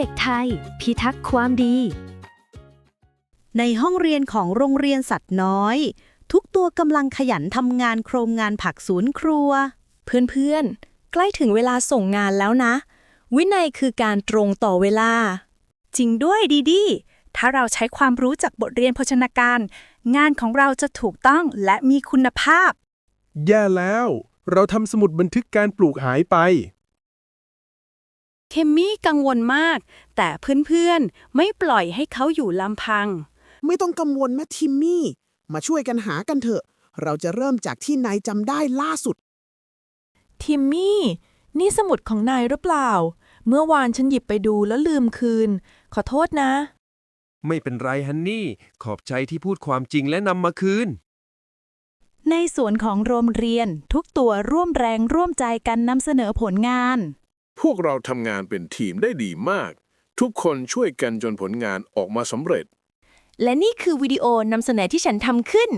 เด็กไทย พิทักษ์ความดี ในห้องเรียนของโรงเรียนสัตว์น้อย ทุกตัวกำลังขยันทำงานโครงงานผักศูนย์ครัว เพื่อนๆ ใกล้ถึงเวลาส่งงานแล้วนะ วินัยคือการตรงต่อเวลา จริงด้วยดีดีถ้าเราใช้ความรู้จากบทเรียนโภชนาการ งานของเราจะถูกต้องและมีคุณภาพ แย่แล้ว เราทำสมุดบันทึกการปลูกหายไป เคมมี่กังวลมาก แต่เพื่อนๆ ไม่ปล่อยให้เขาอยู่ลำพัง ไม่ต้องกังวลแม่ทิมมี่ มาช่วยกันหากันเถอะ เราจะเริ่มจากที่นายจำได้ล่าสุด ทิมมี่ นี่สมุดของนายหรือเปล่า เมื่อวานฉันหยิบไปดูแล้วลืมคืน ขอโทษนะ ไม่เป็นไรฮันนี่ ขอบใจที่พูดความจริงและนำมาคืน ในส่วนของโรงเรียนทุกตัวร่วมแรงร่วมใจกันนำเสนอผลงาน พวกเราทำงานเป็นทีมได้ดีมาก ทุกคนช่วยกันจนผลงานออกมาสำเร็จ และนี่คือวิดีโอนำเสนอที่ฉันทำขึ้น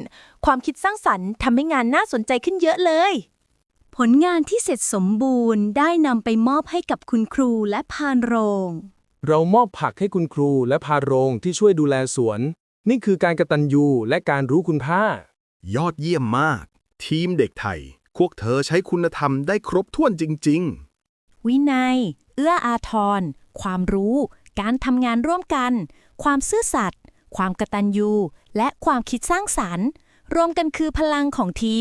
ความคิดสร้างสรรค์ทำให้งานน่าสนใจขึ้นเยอะเลย ผลงานที่เสร็จสมบูรณ์ได้นำไปมอบให้กับคุณครูและพานโรง เรามอบผักให้คุณครูและพาโรงที่ช่วยดูแลสวน นี่คือการกระตันยูและการรู้คุณค่ายอดเยี่ยมมาก ทีมเด็กไทยพวกเธอใช้คุณธรรมได้ครบถ้วนจริง ๆ วินัย เอื้ออาทร ความรู้ การทำงานร่วมกัน ความซื่อสัตย์ ความกตัญญู และความคิดสร้างสรรค์ รวมกันคือพลังของที